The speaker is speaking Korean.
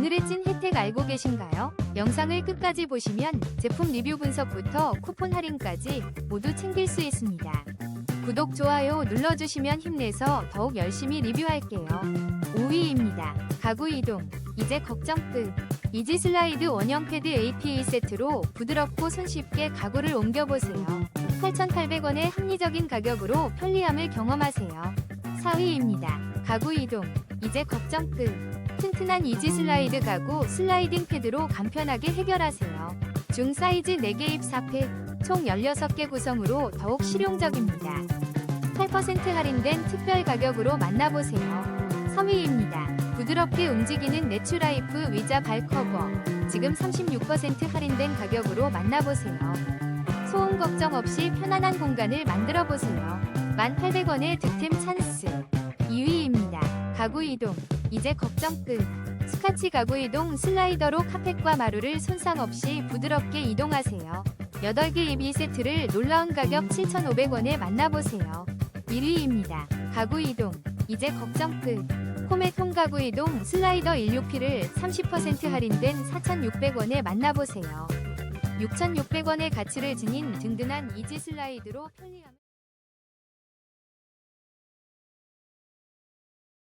오늘의 찐 혜택 알고 계신가요? 영상을 끝까지 보시면 제품 리뷰 분석부터 쿠폰 할인까지 모두 챙길 수 있습니다. 구독, 좋아요 눌러주시면 힘내서 더욱 열심히 리뷰할게요. 5위입니다. 가구 이동. 이제 걱정 끝. 이지 슬라이드 원형 패드 APA 세트로 부드럽고 손쉽게 가구를 옮겨보세요. 8,800원의 합리적인 가격으로 편리함을 경험하세요. 4위입니다. 가구 이동. 이제 걱정 끝. 튼튼한 이지 슬라이드 가구 슬라이딩 패드로 간편하게 해결하세요. 중 사이즈 4개 입 4팩, 총 16개 구성으로 더욱 실용적입니다. 8% 할인된 특별 가격으로 만나보세요. 3위입니다. 부드럽게 움직이는 내추라이프 위자 발 커버. 지금 36% 할인된 가격으로 만나보세요. 소음 걱정 없이 편안한 공간을 만들어 보세요. 1,800원의 득템 찬스. 2위입니다. 가구 이동. 이제 걱정 끝. 스카치 가구 이동 슬라이더로 카펫과 마루를 손상 없이 부드럽게 이동하세요. 8개 입 2세트를 놀라운 가격 7,500원에 만나보세요. 1위입니다. 가구 이동. 이제 걱정 끝. 코메 통 가구 이동 슬라이더 16P를 30% 할인된 4,600원에 만나보세요. 6,600원의 가치를 지닌 든든한 이지 슬라이드로 편리함